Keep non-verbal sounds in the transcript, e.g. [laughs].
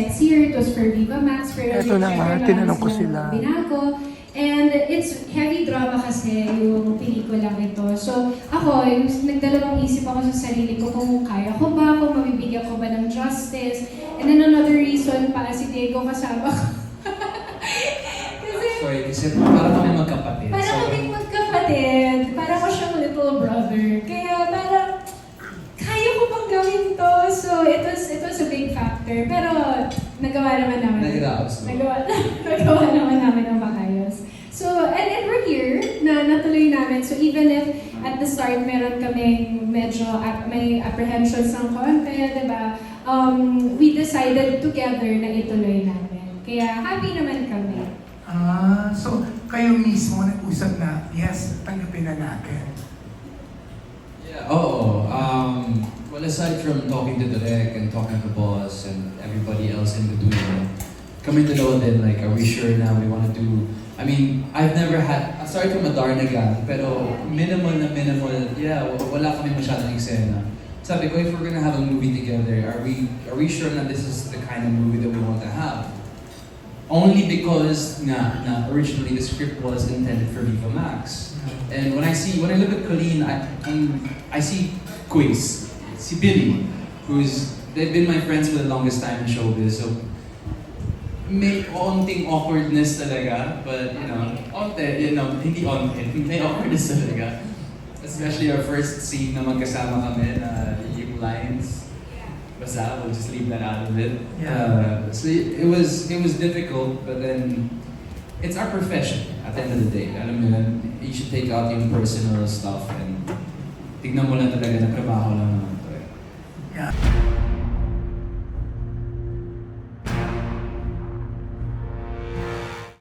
sexier. It was for Viva Max. For Eto na nga, tinanong ko sila. na Binago. And it's heavy drama kasi yung pelikulang ito. So ako, yung nagdalawang isip ako sa sarili ko kung kaya ko ba, kung mabibigyan ko ba ng justice. And then another reason pa, si Diego kasama ko. [laughs] kasi Sorry, kasi para kami magkapatid. para So, kaming magkapatid. Para ko siyang little brother. Kaya parang, kaya ko pang gawin to. So, it was, it was a big factor. Pero, nagawa naman namin. Nag-raos, no? Nagawa, [laughs] nagawa naman namin ng maayos. So, and, and we're here, na natuloy namin. So, even if at the start meron kaming medyo ap- may apprehensions ng konti, di ba? Um, we decided together na ituloy namin. Kaya happy naman kami. Ah, so kayo mismo nag-usap na, yes, tanggapin na natin. Yeah, oo. Um, well, aside from talking to Direk and talking to boss and kami dalawa din, like, are we sure na we want to do... I mean, I've never had, aside from Adarna gang, pero minimal na minimal, yeah, wala kami masyadong eksena. Sabi ko, if we're gonna have a movie together, are we are we sure na this is the kind of movie that we want to have? Only because nga, na originally the script was intended for Viva Max. And when I see, when I look at Colleen, I, I'm, I see Quiz, si Billy, who's, they've been my friends for the longest time in showbiz, so may onting awkwardness talaga, but you know, onte, you know, hindi onte, may awkwardness talaga. Especially our first scene na magkasama kami na yung lines. Basta, we'll just leave that out of it. Yeah. Uh, so it was, it was difficult, but then it's our profession at the end of the day. Alam mo yun, you should take out yung personal stuff and tignan mo lang talaga na trabaho lang naman.